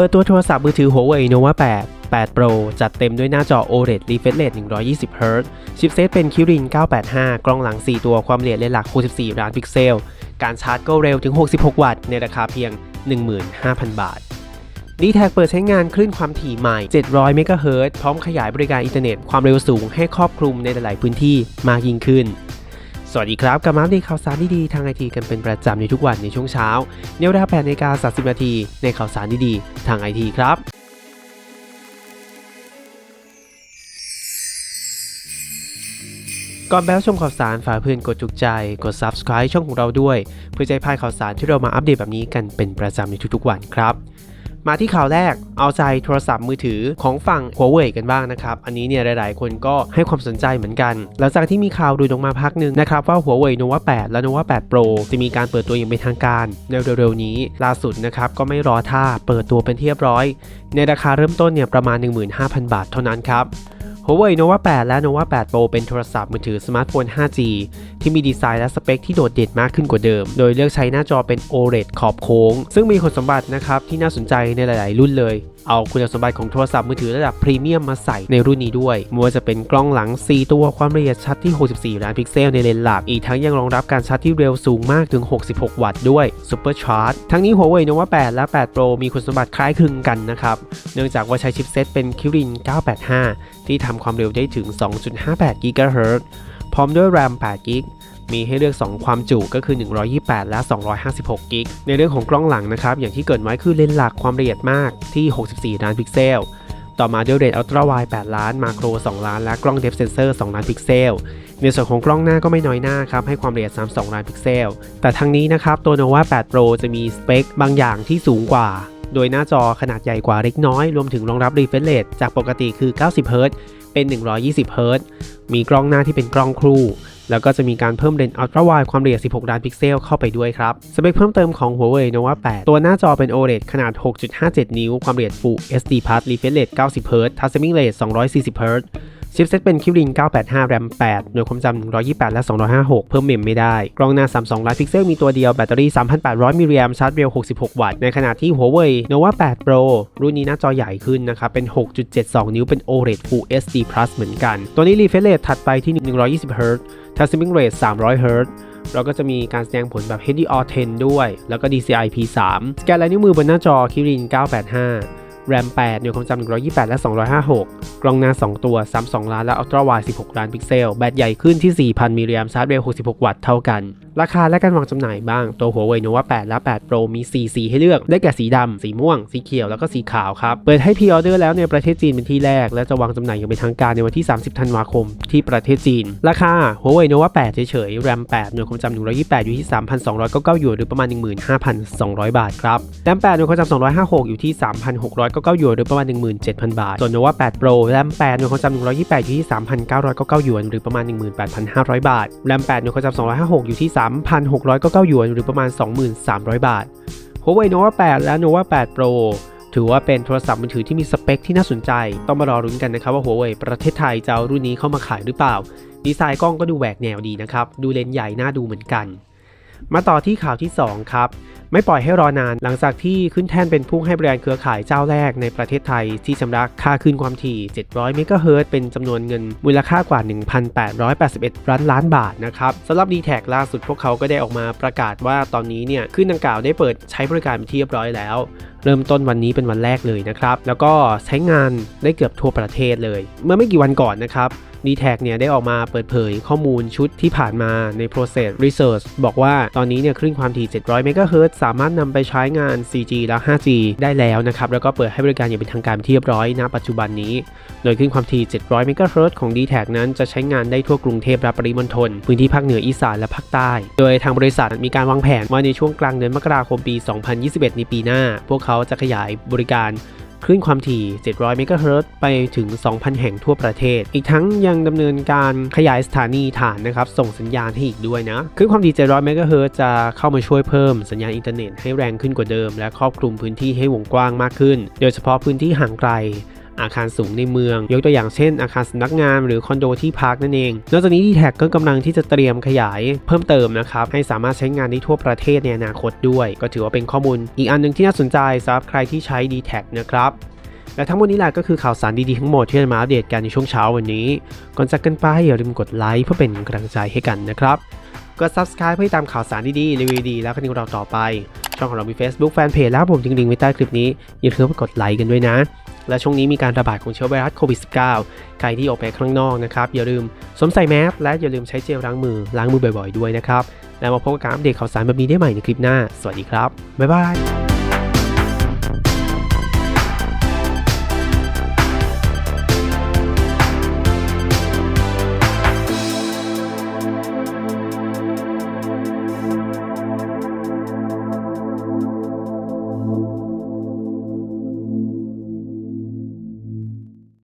เปิดตัวโทรศัพท์มือถือ Huawei Nova 8 8 Pro จัดเต็มด้วยหน้าจอ OLED refresh rate 120 Hz ชิปเซตเป็น Kirin 985 กล้องหลัง 4 ตัวความละเอียดเลนส์หลัก 64 ล้านพิกเซล การชาร์จก็เร็วถึง 66 วัตต์ ในราคาเพียง 15,000 บาท d t แทเปิดใช้งานคลื่นความถี่ใหม่ 700 เมกะเฮิรตซ์พร้อมขยายบริการอินเทอร์เน็ตความเร็วสูงให้ครอบคลุมในหลาย ๆ พื้นที่มากยิ่งขึ้น สวัสดีครับ กับมาอัปเดตข่าวสารดีๆทางไอทีกันเป็นประจำในทุกวันในช่วงเช้าในเวลา8นาฬิกา30นาทีในข่าวสารดีๆทางไอทีครับก่อนไปรับชมข่าวสารฝากเพื่อนกดถูกใจ กด subscribe ช่องของเราด้วย เพื่อจะให้พลาดข่าวสารที่เรามาอัปเดตแบบนี้กันเป็นประจำในทุกๆวันครับ มาที่ข่าวแรกเอาใจโทรศัพท์มือถือของฝั่งหัวเว่ยกันบ้างนะครับ อันนี้เนี่ยหลาย ๆ คนก็ให้ความสนใจเหมือนกัน หลังจากที่มีข่าวดูดออกมาพักหนึ่งนะครับว่าหัวเว่ยโนวา8 และโนวา8 Pro จะมีการเปิดตัวอย่างเป็นทางการในเร็ว ๆ นี้ ล่าสุดนะครับก็ไม่รอท่าเปิดตัวเป็นที่เรียบร้อย ในราคาเริ่มต้นเนี่ยประมาณ 15,000 บาทเท่านั้นครับ Huawei Nova 8 และ Nova 8 Pro เป็นโทรศัพท์มือถือสมาร์ทโฟน 5G ที่มีดีไซน์และสเปคที่โดดเด่นมากขึ้นกว่าเดิม โดยเลือกใช้หน้าจอเป็น OLED ขอบโค้ง ซึ่งมีคุณสมบัตินะครับที่น่าสนใจในหลาย ๆ รุ่นเลย เอาคุณสมบัติของโทรศัพท์มือถือระดับพรีเมียมมาใส่ในรุ่นนี้ด้วยม่ว่าจะเป็นกล้องหลัง 4 ตัวความละเอียดชัดที่ 64 ล้านพิกเซลในเลนส์หลัก อีกทั้งยังรองรับการชาร์จที่เร็วสูงมากถึง 66 วัตต์ด้วย Super Charge ทั้งนี้ Huawei Nova 8 และ 8 Pro มีคุณสมบัติคล้ายคลึงกันนะครับ เนื่องจากว่าใช้ชิปเซตเป็น Kirin 985 ที่ทำความเร็วได้ถึง 2.58 GHz พร้อมด้วย RAM 8 GB มีให้เลือก 2 ความจุก็คือ 128 และ 256 กิก ในเรื่องของกล้องหลังนะครับ อย่างที่เกิดไว้คือเลนส์หลักความละเอียดมากที่ 64 ล้านพิกเซล ต่อมาด้วยเรทอัลตร้าไวด์8ล้าน มาโคร 2 ล้าน และกล้องเดฟเซนเซอร์ 2 ล้านพิกเซล ในส่วนของกล้องหน้าก็ไม่น้อยหน้าครับ ให้ความละเอียด 32 ล้านพิกเซล แต่ทั้งนี้นะครับตัว Nova 8 Pro จะมีสเปคบางอย่างที่สูงกว่า โดยหน้าจอขนาดใหญ่กว่าเล็กน้อย รวมถึงรองรับ refresh rate จากปกติคือ 90 Hz เป็น 120 Hz มีกล้องหน้าที่เป็นกล้องคู่ แล้วก็จะมีการเพิ่มเลนส์อัลตร้าไวด์ความละเอียด 16 ล้านพิกเซลเข้าไปด้วยครับ สเปคเพิ่มเติมของ Huawei Nova 8 ตัวหน้าจอเป็น OLED ขนาด 6.57 นิ้ว ความละเอียด Full HD Plus refresh rate 90 Hz Touchscreen rate 240 Hz ชิปเซตเป็น Kirin 985 RAM 8หน่วยความจำ 128 และ 256 เพิ่มเมมไม่ได้ กล้องหน้า 32 ล้านพิกเซลมีตัวเดียว แบตเตอรี่ 3,800 มิลลิแอมชาร์จเร็ว 66 วัตต์ ในขณะที่ Huawei Nova 8 Pro รุ่นนี้หน้าจอใหญ่ขึ้นนะครับ เป็น 6.72 นิ้วเป็น OLED Full HD Plus เหมือนกัน ตัวนี้ refresh rate ถัดไปที่ 120 Hz Touchscreen rate 300 Hz เราก็จะมีการแสดงผลแบบ HDR10 ด้วย แล้วก็ DCI P3 สแกนลายนิ้วมือบนหน้าจอ Kirin 985 RAM 8หน่วยความจำ128 และ 256 กล้องหน้า 2 ตัว 32 ล้าน และอัลตร้าไวด์16 ล้านพิกเซล แบตใหญ่ขึ้นที่ 4,000มิลลิแอมชาร์จเร็ว 66 วัตต์ เท่ากันราคาและการวางจำหน่ายบ้าง ตัว Huawei Nova 8และ 8 Pro มี 4 สีให้เลือก ได้แก่สีดำ สีม่วง สีเขียว แล้วก็สีขาวครับ เปิดให้พรีออเดอร์แล้วในประเทศจีนเป็นที่แรก และจะวางจำหน่ายอย่างเป็นทางการในวันที่ 30 ธันวาคม ที่ประเทศจีน ราคา Huawei Nova 8เฉยๆ RAM 8หน่วยความจำ128 อยู่ที่ 3,299หยวนหรือประมาณ 15,200 บาทครับ RAM 8หน่วยความจำ256 อยู่ที่ 3,699หยวนหรือประมาณ 17,000 บาท ส่วน Nova 8 Pro RAM 8หน่วยความจำ128 อยู่ที่ 3,999หยวนหรือประมาณ 18,500 บาท RAM 8หน่วยความจำ256 อยู่ที่3,699หยวนหรือประมาณ 2,300 บาท Huawei Nova 8 และ Nova 8 Pro ถือว่าเป็นโทรศัพท์มือถือที่มีสเปคที่น่าสนใจ ต้องมารอรุ้นกันนะครับว่า Huawei ประเทศไทยจะเอารุ่นนี้เข้ามาขายหรือเปล่า ดีไซน์กล้องก็ดูแหวกแนวดีนะครับ ดูเลนส์ใหญ่น่าดูเหมือนกัน มาต่อที่ข่าวที่ 2 ครับ ไม่ปล่อยให้รอนานหลังจากที่ขึ้นแท่นเป็นผู้ให้บริการเครือข่ายเจ้าแรกในประเทศไทย ที่ชำระค่าคืนความถี่ 700 เมกะเฮิรตเป็นจำนวนเงินมูลค่ากว่า 1,881 ล้านล้านบาทนะครับสำหรับ d t แทล่าสุดพวกเขาก็ได้ออกมาประกาศว่าตอนนี้เนี่ยขึ้นดังกล่าวได้เปิดใช้บริการเป็นที่เรียบร้อยแล้ว เริ่มต้นวันนี้เป็นวันแรกเลยนะครับแล้วก็ใช้งานได้เกือบทั่วประเทศเลย เมื่อไม่กี่วันก่อนนะครับ d t แทเนี่ยได้ออกมาเปิดเผยข้อมูลชุดที่ผ่านมาใน process research บอกว่าตอนนี้เนี่ยคลื่นความถี่ 700 เมกะเฮิรตสามารถนำไปใช้งาน 4G และ 5G ได้แล้วนะครับ แล้วก็เปิดให้บริการอย่างเป็นทางการเป็นที่เรียบร้อยณปัจจุบันนี้ โดยคลื่นความถี่ 700 เมกะเฮิรตของ d t แทนั้นจะใช้งานได้ทั่วกรุงเทพและปริมณฑลพื้นที่ภาคเหนืออีสานและภาคใต้ โดยทางบริษัทมีการวางแผนว่าในช่วงกลางเดือนมกราคมปี 2021 ในปีหน้า พวกเขาจะขยายบริการ คลื่นความถี่ 700 เมกะเฮิรตซ์ไปถึง 2,000 แห่งทั่วประเทศ อีกทั้งยังดำเนินการขยายสถานีฐานนะครับ ส่งสัญญาณให้อีกด้วยนะ คลื่นความถี่ 700 เมกะเฮิรตซ์จะเข้ามาช่วยเพิ่มสัญญาณอินเทอร์เน็ตให้แรงขึ้นกว่าเดิม และครอบคลุมพื้นที่ให้วงกว้างมากขึ้น โดยเฉพาะพื้นที่ห่างไกล อาคารสูงในเมือง ยกตัวอย่างเช่น อาคารสำนักงานหรือคอนโดที่พักนั่นเอง นอกจากนี้ d t แท็กก็กำลังที่จะเตรียมขยายเพิ่มเติมนะครับให้สามารถใช้งานได้ทั่วประเทศในอนาคตด้วย ก็ถือว่าเป็นข้อมูล อีกอันหนึ่งที่น่าสนใจสำหรับใครที่ใช้ d t แท็กนะครับและทั้งหมดนี้แหละก็คือข่าวสารดีๆทั้งหมดที่จะมาอัปเดตกันในช่วงเช้าวันนี้ ก่อนจากกันไปอย่าลืมกดไลค์เพื่อเป็นกำลังใจให้กันนะครับ กด subscribe เพื่อตามข่าวสารดีๆรีวิวดีแล้วก็นิวเราต่อไป ช่องของเรามี Facebook Fanpage แล้วผมทิ้งลิงก์ไว้ใต้คลิปนี้ อย่าลืมกดไลค์กันด้วยนะ และช่วงนี้มีการระบาดของเชื้อไวรัสโควิด -19 ใครที่ออกไปข้างนอกนะครับ อย่าลืมสวมใส่แมสและอย่าลืมใช้เจลล้างมือล้างมือบ่อยๆด้วยนะครับ แล้วมาพบกับการอัปเดตข่าวสารแบบนี้ได้ใหม่ในคลิปหน้า สวัสดีครับ บ๊ายบาย